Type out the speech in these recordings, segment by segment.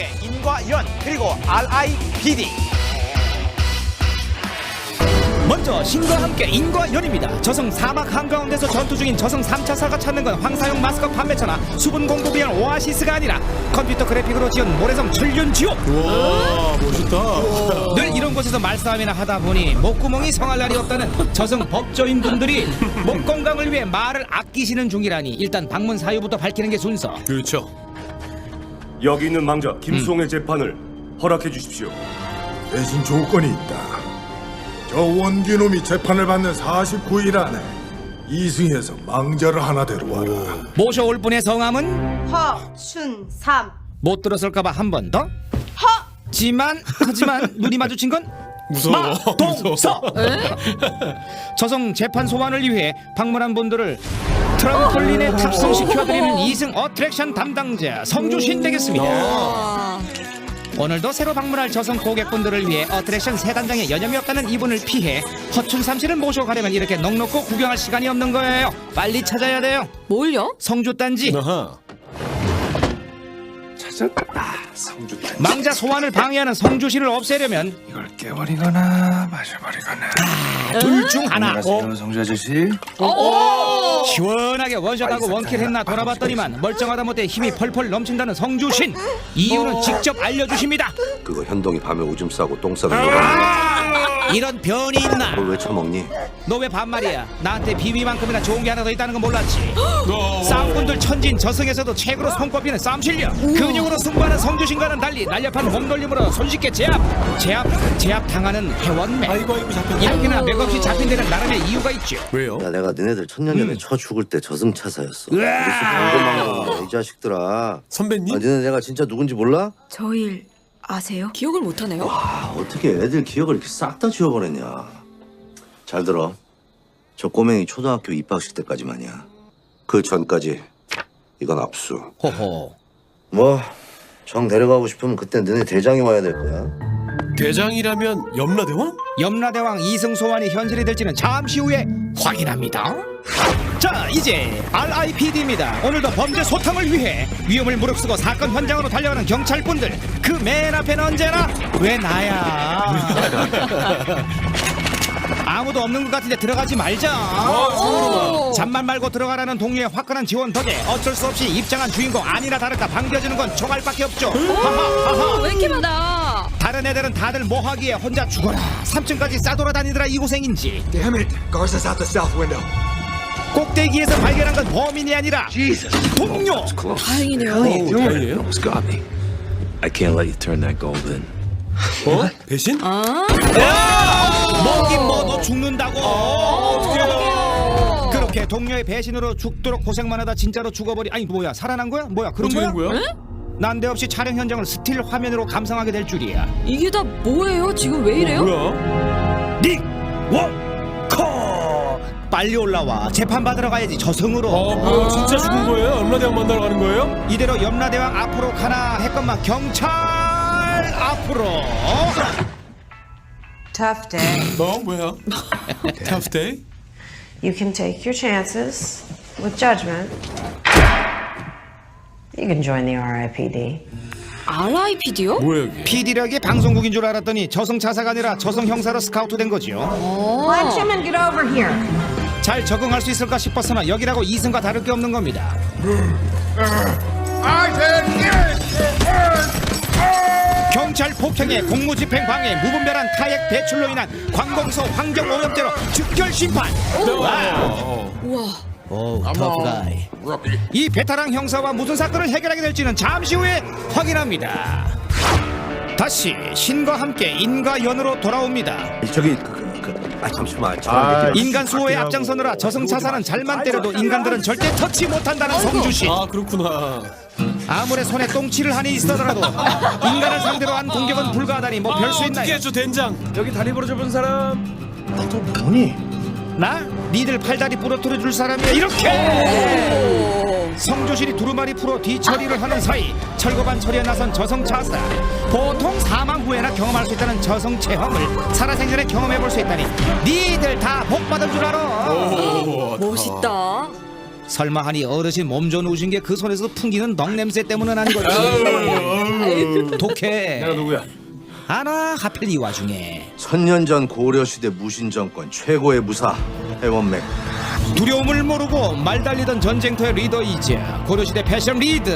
함께 인과 연 그리고 RIPD 먼저 신과 함께 인과 연입니다. 저승 사막 한가운데서 전투 중인 저승 3차사가 찾는 건 황사용 마스크 판매처나 수분 공급을 위한 오아시스가 아니라 컴퓨터 그래픽으로 지은 모래성 천륜 지옥. 와 멋있다. 늘 이런 곳에서 말싸움이나 하다 보니 목구멍이 성할 날이 없다는 저승 법조인 분들이 목 건강을 위해 말을 아끼시는 중이라니 일단 방문 사유부터 밝히는 게 순서. 그렇죠. 여기 있는 망자 김수홍의 재판을 허락해 주십시오. 대신 조건이 있다. 저 원귀놈이 재판을 받는 49일 안에 이승에서 망자를 하나 데려와라. 모셔올 분의 성함은 허춘삼 못 들었을까봐 한 번 더. 지만 하지만 눈이 마주친 건 무서워. 마동서. 저성 재판 소환을 위해 방문한 분들을 트램폴린에 탑승시켜드리는 이승 어트랙션 담당자 성주신 되겠습니다. 오늘도 새로 방문할 저성 고객분들을 위해 어트랙션 세 단장의 여념이 없다는 이분을 피해 허춘삼 씨를 모셔 가려면 이렇게 넉넉고 구경할 시간이 없는 거예요. 빨리 찾아야 돼요. 뭘요? 성주 단지 아하. 찾았다. 성주 망자 소환을 방해하는 성주신을 없애려면 이걸 깨버리거나 마셔버리거나. 둘 중 하나. 안녕하세요 성주 아저씨? 시원하게 원샷하고 원킬 했나 돌아봤더니만 멀쩡하다 못해 힘이 펄펄 넘친다는 성주신 이유는 직접 알려주십니다. 그거 현동이 밤에 오줌 싸고 똥 싸는 거라는 이런 변이 있나 걸왜 처먹니? 너 왜 반말이야 나한테 비위만큼이나 좋은 게 하나 더 있다는 건 몰랐지 어. 싸움꾼들 천진 저승에서도 최고로 손꼽히는 싸움 실력 근육으로 승부하는 성주신과는 달리 날렵한 몸돌림으로 손쉽게 제압 제압 제압 당하는 회원매 아이고 아이고 잡혔네. 이렇게나 맥없이 잡힌 데는 나름의 이유가 있죠 왜요? 야 내가 너네들 천년 전에 음. 쳐 죽을 때 저승차사였어 그래서 방송망이 이 자식들아 선배님? 아, 너네 내가 진짜 누군지 몰라? 저일 아세요? 기억을 못하네요. 아 어떻게 애들 기억을 이렇게 싹 다 지워버렸냐 잘 들어 저 꼬맹이 초등학교 입학식 때까지만이야 그 전까지 이건 압수 호호 뭐정 데려가고 싶으면 그때 너네 대장이 와야 될 거야 대장이라면 염라대왕? 염라대왕 이승 소환이 현실이 될지는 잠시 후에 확인합니다. 자, 이제 RIPD입니다. 오늘도 범죄 소탕을 위해 위험을 무릅쓰고 사건 현장으로 달려가는 경찰분들. 그 맨 앞에는 언제나 왜 나야? 아무도 없는 것 같은데 들어가지 말자. 잠만 말고 들어가라는 동료의 화끈한 지원 덕에 어쩔 수 없이 입장한 주인공 아니나 다를까 반겨주는 건 총알밖에 없죠. 하하 하하. 왜 이렇게 많아? 다른 애들은 다들 뭐 하기에 혼자 죽어라 3층까지 싸돌아다니더라 이 고생인지 Damn it Garza's out the south window 꼭대기에서 발견한 건 범인이 아니라 동료 다행이네요. 다행이에요. almost got me I can't let you turn that gold in 어? 배신? 먹긴 뭐너 죽는다고 어떡해 그렇게 동료의 배신으로 죽도록 고생만 하다 진짜로 죽어버리 아니 뭐야 살아난 거야? 뭐야 그런 어떻게 거야? 된 거야? 난데없이 촬영 현장을 스틸 화면으로 감상하게 될 줄이야 이게 다 뭐예요? 지금 왜 이래요? 뭐야? 닉 워커 빨리 올라와 재판 받으러 가야지 저승으로 어 뭐야 진짜 죽은 거예요? 염라대왕 만나러 가는 거예요? 이대로 염라대왕 앞으로 가나 했건만 경찰 앞으로 Tough day. 어 뭐야? 타프데이? You can take your chances with judgment. You can join the RIPD. RIPD요? 뭐야 여기? PD력이 방송국인 줄 알았더니 저승차사가 아니라 저승 형사로 스카우트 된 거지요 Lunch him and get over here. 잘 적응할 수 있을까 싶었으나 여기라고 이승과 다를 게 없는 겁니다 경찰 폭행에 공무집행 방해 무분별한 타액 배출로 인한 관공서 환경 오염죄로 즉결 심판 와우. 오, 터프가이. 이 베테랑 형사와 무슨 사건을 해결하게 될지는 잠시 후에 확인합니다. 다시 신과 함께 인과 연으로 돌아옵니다. 저기 그, 아 잠시만 아, 인간 수호에 앞장서느라 저승차사는 잘만 때려도 인간들은 절대 터치 못한다는 성주신. 아 그렇구나. 아무리 손에 똥치를 한이 있어더라도 인간을 상대로 한 공격은 불가하다니 뭐 별수 아, 있나요? 어떻게 해줘 된장? 여기 다리 부러져 본 사람 나? 니들 팔다리 부러뜨려 줄 사람이야 이렇게 성조실이 두루마리 풀어 뒤처리를 하는 사이 철거반 처리에 나선 저성차사 보통 사망 후에나 경험할 수 있다는 저성 체험을 살아생전에 경험해 볼 수 있다니 니들 다 복 받은 줄 알아. 오, 멋있다. 설마 하니 어르신 몸져 누우신 게 그 손에서 풍기는 덕 냄새 때문은 아니겠지? 독해. 내가 누구야? 하나 하필 이 와중에. 천년 전 고려시대 무신정권 최고의 무사 해원맥 두려움을 모르고 말 달리던 전쟁터의 리더이자 고려시대 패션 리더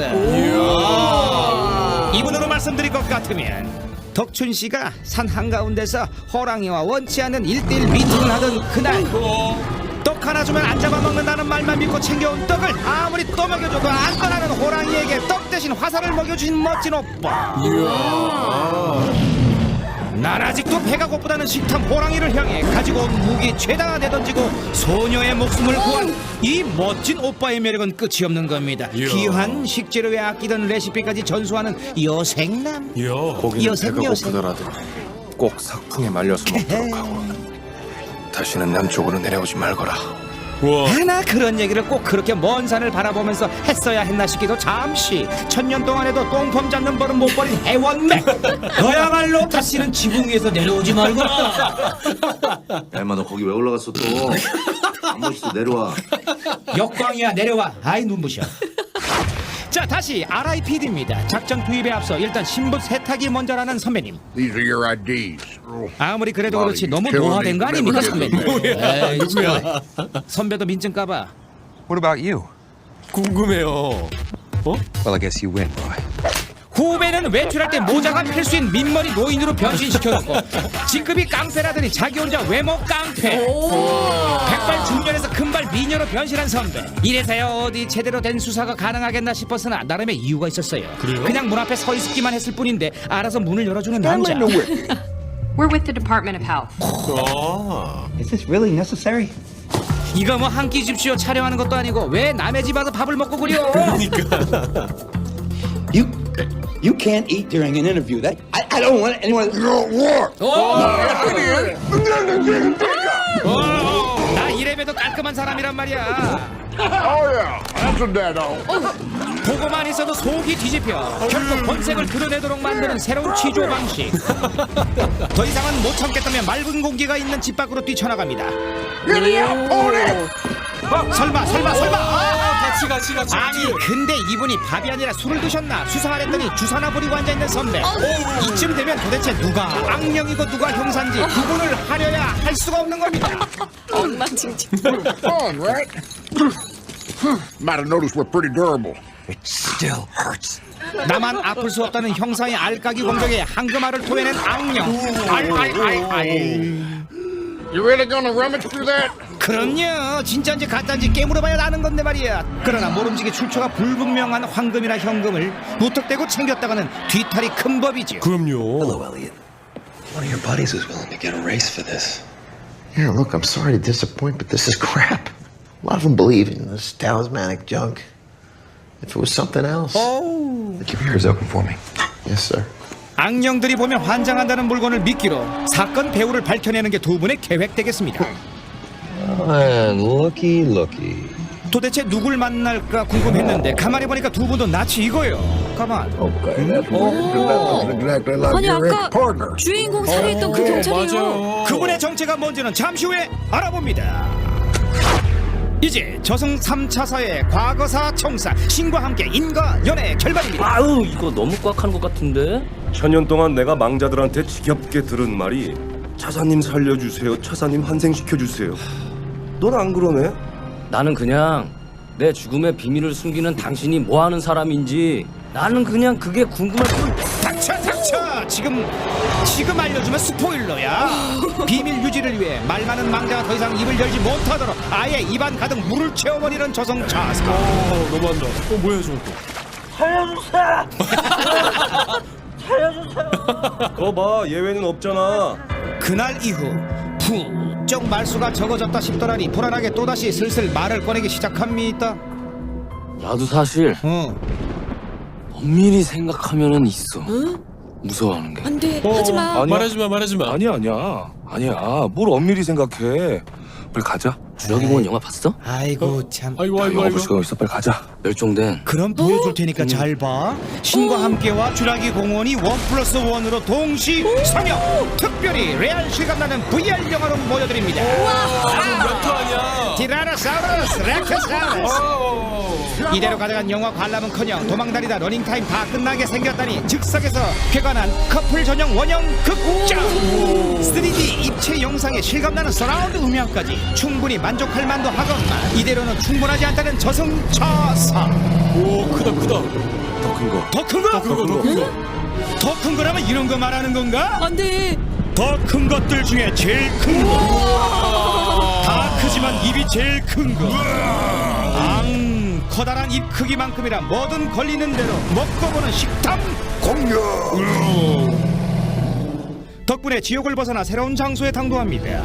아. 이분으로 말씀드릴 것 같으면 덕춘 씨가 산 한가운데서 호랑이와 원치 않는 일대일 미팅을 하던 그날 떡 하나 주면 안 잡아먹는다는 말만 믿고 챙겨온 떡을 아무리 또 먹여줘도 안 떠나는 호랑이에게 떡 대신 화살을 먹여주신 멋진 오빠 난 아직도 배가 고프다는 식탐 호랑이를 향해 가지고 온 무기 죄다 내던지고 소녀의 목숨을 구한 이 멋진 오빠의 매력은 끝이 없는 겁니다. 귀한 식재료에 아끼던 레시피까지 전수하는 여생남. 이야. 고기는 여생, 배가 여생. 고프더라도 꼭 삭풍에 말려서 먹도록 하고 다시는 남쪽으로 내려오지 말거라. 와. 하나 그런 얘기를 꼭 그렇게 먼 산을 바라보면서 했어야 했나 싶기도 잠시. 천년 동안에도 똥폼 잡는 버릇 못 버린 해원맥 너야말로 다시는 지붕 위에서 내려오지 말고. 야마 너 거기 왜 올라갔어 또 안 멋있어 내려와. 역광이야 내려와. 아이 눈부셔 자 다시 RIPD입니다 작전 투입에 앞서 일단 신분 세탁이 먼저라는 선배님 These are your IDs. 아무리 그래도 그렇지 너무 노화된 거 아닙니까 선배님 에이, 참. 선배도 민증 까봐 What about you? 궁금해요. Well, I guess you win, boy. 후배는 외출할 때 모자가 필수인 민머리 노인으로 변신시켜놓고 직급이 깡패라더니 자기 혼자 외모 깡패 백발 중년에서 금발 미녀로 변신한 선배 이래서야 어디 제대로 된 수사가 가능하겠나 싶었으나 나름의 이유가 있었어요 그래요? 그냥 문 앞에 서 있기만 했을 뿐인데 알아서 문을 열어주는 남자 We're with the Department of Health. 아. Is this really necessary? 이거 뭐 한끼 줍쇼 촬영하는 것도 아니고 왜 남의 집 와서 밥을 먹고 그려 You, you can't eat during an interview. That I, I don't want anyone. 나 이래봬도 깔끔한 사람이란 말이야. Oh yeah, that's a dead 보고만 있어도 속이 뒤집혀 결국 본색을 드러내도록 만드는 새로운 취조 방식. 더 이상은 못 참겠다며 맑은 공기가 있는 집 밖으로 뛰쳐나갑니다. 어, 설마 설마 설마. 아, 같이 같이 같이. 아니 근데 이분이 밥이 아니라 술을 드셨나 수사하랬더니 주사나 부리고 앉아있는 선배 이쯤 되면 도대체 누가 악령이고 누가 형사인지 구분을 하려야 할 수가 없는 겁니다 엉망진창. fun, right? Might have noticed we're pretty durable. It still hurts. 나만 아플 수 없다는 형사의 알까기 공격에 황금알을 토해낸 악령 You really gonna rummage through that? 그럼요 진짜인지 가짜인지 깨물어봐야 아는 건데 말이야 그러나 모름지기 출처가 불분명한 황금이나 현금을 무턱대고 챙겼다가는 뒤탈이 큰 법이죠 그럼요. Elliot. One of your buddies was willing to get a race for this. Yeah, look, I'm sorry to disappoint, but this is crap. A lot of them believe in this talismanic junk. If it was something else. Keep your ears open for me. Yes, sir. 악령들이 보면 환장한다는 물건을 미끼로 사건 배후를 밝혀내는 게 두 분의 계획 되겠습니다 And looky, looky. 도대체 누굴 만날까 궁금했는데 가만히 보니까 두 분도 낯이 이거요 가만 Okay, that's that's exactly like 아니 your 아까 ex-partner. 주인공 살해했던 그 경찰이에요. 맞아요. 그분의 정체가 뭔지는 잠시 후에 알아봅니다. 이제 저승 3차사의 과거사 청사 신과 함께 인과 연애 결말입니다. 아우 이거 너무 꽉한 것 같은데? 천년 동안 내가 망자들한테 지겹게 들은 말이 차사님 살려주세요. 차사님 환생시켜주세요. 넌 안 그러네? 나는 그냥 내 죽음의 비밀을 숨기는 당신이 뭐 하는 사람인지 나는 그냥 그게 궁금할 뿐. 닥쳐 닥쳐 지금 지금 알려주면 스포일러야. 비밀 유지를 위해 말 많은 망자가 더 이상 입을 열지 못하도록 아예 입안 가득 물을 채워버리는 저승 차사. 어, 너무한다. 어 뭐야 저거? 거 봐, 예외는 없잖아. 그날 이후 부쩍 말수가 적어졌다 싶더라니 불안하게 또다시 슬슬 말을 꺼내기 시작합니다. 나도 사실 어. 엄밀히 생각하면은 있어. 무서워하는 게. 안 돼 하지 마. 말하지 마 말하지 마. 아니야 아니야 아니야. 뭘 엄밀히 생각해. 빨리 가자. 주라기 공원 영화 봤어? 아이고 참. 아이고 아이고 아이고. 있어 빨리 가자. 멸종된 그럼 보여줄 테니까 잘 봐. 신과 함께와 주라기 공원이 원 플러스 원으로 동시 상영. 특별히 레알 실감 나는 VR 영화로 보여드립니다. 몇터 아니야? 티라노사우루스 렉터사우루스. 이대로 가져간 영화 관람은커녕 도망다니다 러닝타임 다 끝나게 생겼다니 즉석에서 쾌관한 커플 전용 원형 극장 3D 입체 영상에 실감나는 서라운드 음향까지 충분히 만족할 만도 하건만 이대로는 충분하지 않다는 저승차사 오 크다 크다. 더 큰 거. 더 큰 거? 그거 더 큰 거. 더 큰 거라면 이런 거 말하는 건가? 안 돼. 더 큰 것들 중에 제일 큰 거. 다 크지만 입이 제일 큰 거. 앙, 커다란 입 크기만큼이라 뭐든 걸리는 대로 먹고 보는 식탐 공유. 덕분에 지옥을 벗어나 새로운 장소에 당도합니다.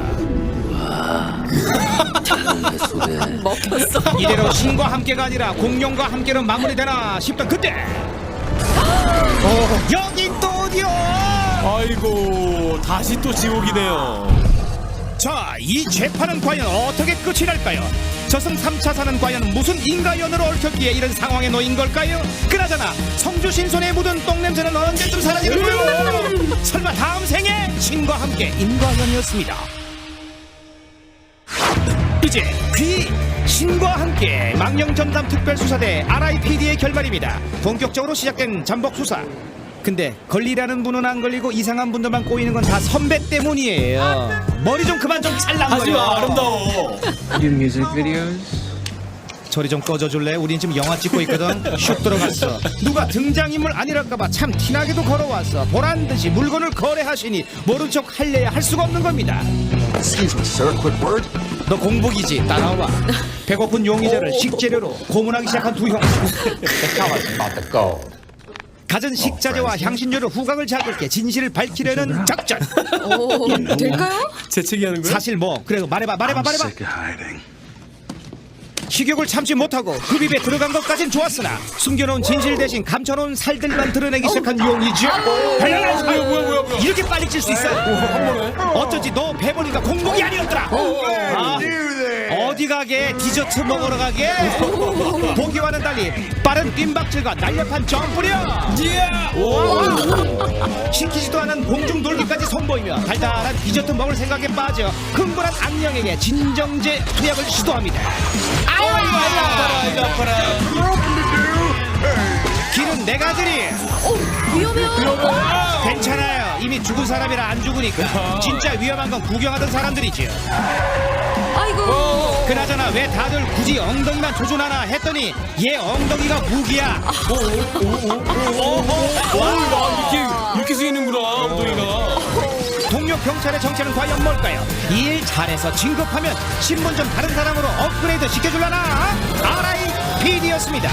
먹혔어. 이대로 신과 함께가 아니라 공룡과 함께로 마무리되나 싶던 그때. 어, 여기 또 어디요? 아이고 다시 또 지옥이네요. 자, 이 재판은 과연 어떻게 끝이 날까요? 저승 3차사는 과연 무슨 인가연으로 얽혔기에 이런 상황에 놓인 걸까요? 그나저나 성주 신손에 묻은 똥냄새는 언제쯤 사라지는가요? 설마 다음 생에 신과 함께 인과연이었습니다. 이제 귀 신과 함께 망령전담 특별수사대 RIPD의 결말입니다. 본격적으로 시작된 잠복 수사. 근데 걸리라는 분은 안 걸리고 이상한 분들만 꼬이는 건 다 선배 때문이에요. 머리 좀 그만 좀. 하지마 아름다워. 저리 좀 꺼져줄래? 우린 지금 영화 찍고 있거든. 슉 들어갔어. 누가 등장인물 아니랄까봐 참 티나게도 걸어왔어. 보란 듯이 물건을 거래하시니 모른 척 할래야 할 수가 없는 겁니다. Excuse me, sir. Quick word. 너 공복이지 따라와. 배고픈 용의자를 식재료로 고문하기 시작한 두 형. About the gold. 갖은 식자재와 향신료로 후각을 잡을게 진실을 밝히려는 작전. 오, 될까요? 재채기 하는 거야? 사실 뭐 그래도 말해봐 말해봐 말해봐. 식욕을 참지 못하고 흡입에 들어간 것까진 좋았으나 숨겨놓은 진실 대신 감춰놓은 살들만 드러내기 시작한 용의죠. 뭐야 뭐야 뭐야 뭐야. 이렇게 빨리 찔 수 있어? 어쩐지 너 배불리가 공복이 아니었더라. 아, 어디 가게 디저트 먹으러 가게? 보기와는 달리 빠른 뜀박질과 날렵한 점프력. 와. 시키지도 않은 공중 돌기까지 선보이며 달달한 디저트 먹을 생각에 빠져 흥분한 악령에게 진정제 투약을 시도합니다. 아유, 아유, 아유. 길은 내가 드리. 위험해요. 괜찮아요. 이미 죽은 사람이라 안 죽으니까. 진짜 위험한 건 구경하던 사람들이지요. 아이고. 그나저나 왜 다들 굳이 엉덩이만 조준하나 했더니 얘 엉덩이가 무기야. 와 이렇게 이렇게 쓰이는구나 엉덩이가. 동료 경찰의 정체는 과연 뭘까요? 일 잘해서 진급하면 신분 좀 다른 사람으로 업그레이드 시켜줄라나? RIPD였습니다.